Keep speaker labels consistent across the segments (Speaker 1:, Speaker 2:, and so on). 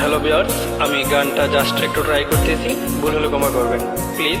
Speaker 1: Hello বিয়ার্স আমি গানটা just একটু ট্রাই করতেছি। ভুল হলে ক্ষমা করবেন প্লিজ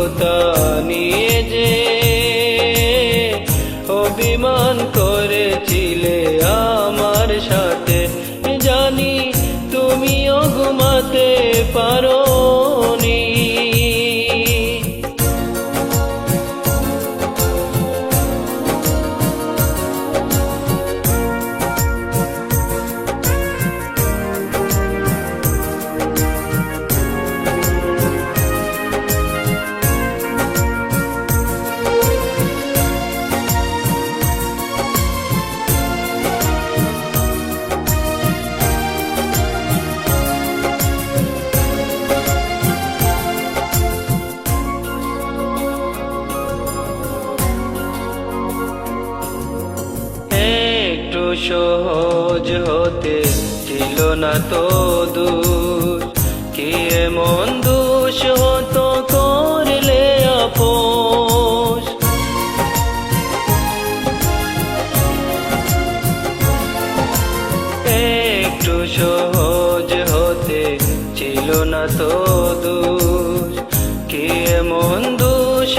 Speaker 1: কথা নিয়ে যে অভিমান করেছিলে আমার সাথে। জানি তুমিও ঘুমাতে সহজ হতে ছিল না তো দূর। কি এমন দোষ হতো করলে আপোষ? একটু সহজ হতে ছিল না তো দোষ কি এমন দোষ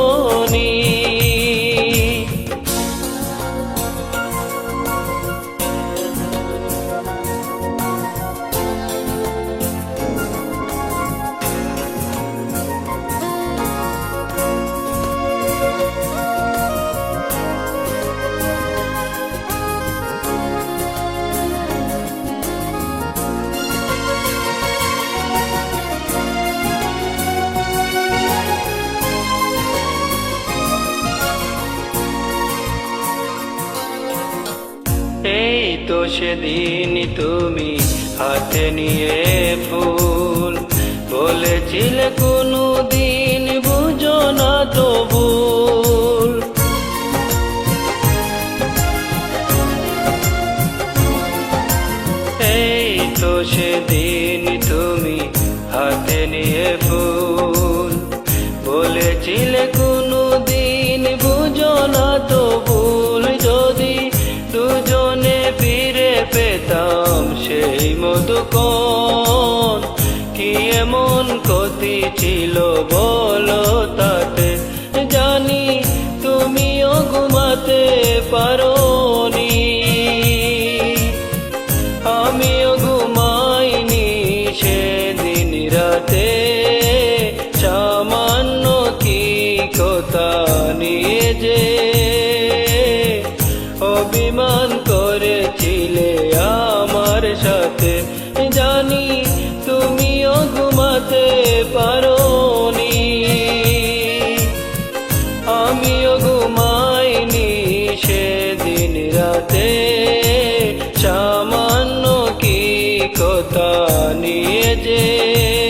Speaker 1: এই তো সেদিন তুমি হাতে নিয়ে ফুল বলেছিলে কোনো দিন বুঝো না তো ভুল। এই তো সেদিন তুমি হাতে নিয়ে ফুল বলেছিলে কোনো এমন ক্ষতি ছিল বলো তাতে। জানি তুমিও ঘুমাতে পারোনি সামান্য নিয়ে যে